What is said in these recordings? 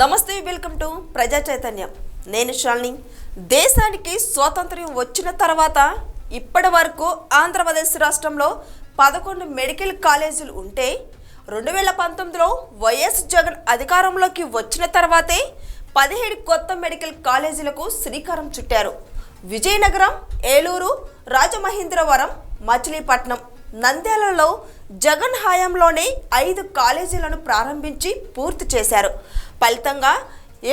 నమస్తే welcome to ప్రజా చైతన్యం. నేను శాలిని. దేశానికి స్వాతంత్ర్యం వచ్చిన తర్వాత ఇప్పటి వరకు ఆంధ్రప్రదేశ్ రాష్ట్రంలో పదకొండు మెడికల్ కాలేజీలు ఉంటే రెండు వేల పంతొమ్మిదిలో వైఎస్ జగన్ అధికారంలోకి వచ్చిన తర్వాతే పదిహేడు కొత్త మెడికల్ కాలేజీలకు శ్రీకారం చుట్టారు. విజయనగరం ఏలూరు రాజమహేంద్రవరం మచిలీపట్నం. నంద్యాలలో జగన్ హయాంలోనే ఐదు కాలేజీలను ప్రారంభించి పూర్తి చేశారు. ఫలితంగా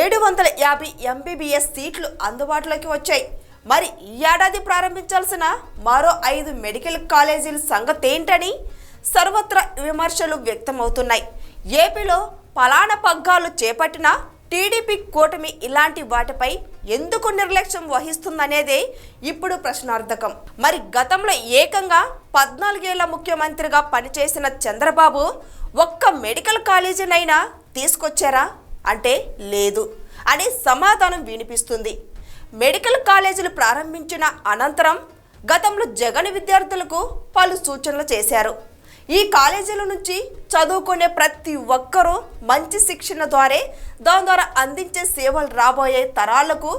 ఏడు వందల యాభై ఎంబీబీఎస్ సీట్లు అందుబాటులోకి వచ్చాయి. మరి ఈ ఏడాది ప్రారంభించాల్సిన మరో ఐదు మెడికల్ కాలేజీల సంగతి ఏంటని సర్వత్రా విమర్శలు వ్యక్తమవుతున్నాయి. ఏపీలో పలానా పగ్గాలు చేపట్టిన టీడీపీ కూటమి ఇలాంటి వాటిపై ఎందుకు నిర్లక్ష్యం వహిస్తుందనేదే ఇప్పుడు ప్రశ్నార్థకం. మరి గతంలో ఏకంగా పద్నాలుగేళ్ళ ముఖ్యమంత్రిగా పనిచేసిన చంద్రబాబు ఒక్క మెడికల్ కాలేజీనైనా తీసుకొచ్చారా? అంటే లేదు. అనే సమాధానం వినిపిస్తుంది. మెడికల్ కాలేజీలు ప్రారంభించిన అనంతరం గతంలో జగన్ విద్యార్థులకు పలు సూచనలు చేశారు. ఈ కాలేజీల నుంచి చదువుకునే ప్రతి ఒక్కరూ మంచి శిక్షణ ద్వారా దాని ద్వారా అందించే సేవలు రాబోయే తరాలకు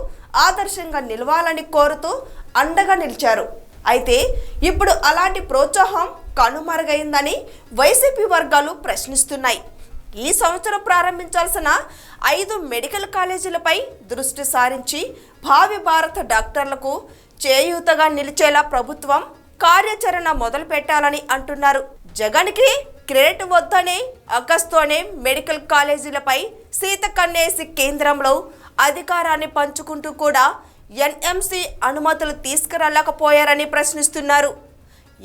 ఆదర్శంగా నిలవాలని కోరుతూ అండగా నిలిచారు. అయితే ఇప్పుడు అలాంటి ప్రోత్సాహం కనుమరుగైందని వైసీపీ వర్గాలు ప్రశ్నిస్తున్నాయి. ఈ సంవత్సరం ప్రారంభించాల్సిన ఐదు మెడికల్ కాలేజీలపై దృష్టి సారించి భావి భారత డాక్టర్లకు చేయూతగా నిలిచేలా ప్రభుత్వం కార్యాచరణ మొదలు పెట్టాలని అంటున్నారు. జగన్కి క్రెడిట్ వద్దనే అగస్తోనే మెడికల్ కాలేజీలపై సీత కన్నేసి కేంద్రంలో అధికారాన్ని పంచుకుంటూ కూడా ఎన్ఎంసి అనుమతులు తీసుకురాలేకపోయారని ప్రశ్నిస్తున్నారు.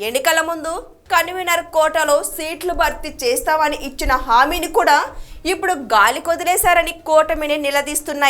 ఎన్నికల ముందు కన్వీనర్ కోటలో సీట్లు భర్తీ చేస్తామని ఇచ్చిన హామీని కూడా ఇప్పుడు గాలి కొదిలేశారని కూటమిని నిలదీస్తున్నాయి.